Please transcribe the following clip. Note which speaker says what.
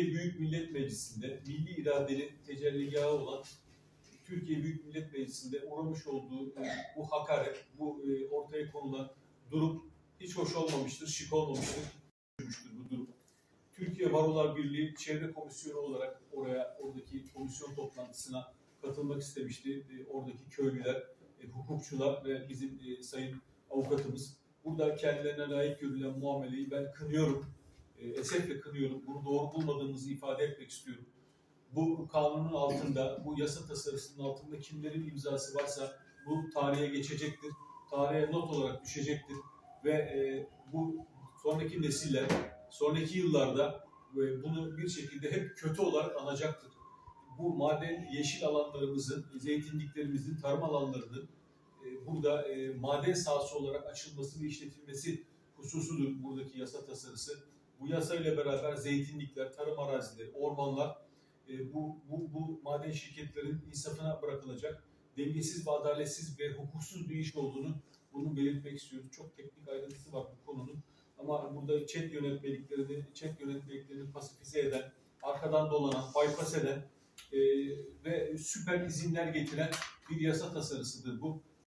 Speaker 1: Türkiye Büyük Millet Meclisi'nde milli iradenin tecelligahı olan Türkiye Büyük Millet Meclisi'nde uğramış olduğu e, bu hakaret, bu e, ortaya konulan durum hiç hoş olmamıştır, şık olmamıştır, bu durum. Türkiye Barolar Birliği Çevre Komisyonu olarak oraya, oradaki komisyon toplantısına katılmak istemişti. E, oradaki köylüler, hukukçular ve bizim sayın avukatımız. Burada kendilerine layık görülen muameleyi ben kınıyorum. E, esefle kınıyorum. Bunu doğru bulmadığımızı ifade etmek istiyorum. Bu kanunun altında, bu yasa tasarısının altında kimlerin imzası varsa bu tarihe geçecektir. Tarihe not olarak düşecektir. Ve e, bu sonraki nesiller, sonraki yıllarda e, bunu bir şekilde hep kötü olarak anacaktır. Bu maden yeşil alanlarımızın, zeytinliklerimizin, tarım alanlarının e, burada e, maden sahası olarak açılması ve işletilmesi hususudur buradaki yasa tasarısı. Bu yasayla beraber zeytinlikler, tarım arazileri, ormanlar e, bu, bu, bu maden şirketlerin insafına bırakılacak dengesiz ve adaletsiz ve hukuksuz bir iş olduğunu bunu belirtmek istiyoruz. Çok teknik ayrıntısı var bu konunun. Ama burada chat yönetmeliklerini, chat yönetmeliklerini pasifize eden, arkadan dolanan, bypass eden e, ve süper izinler getiren bir yasa tasarısıdır bu.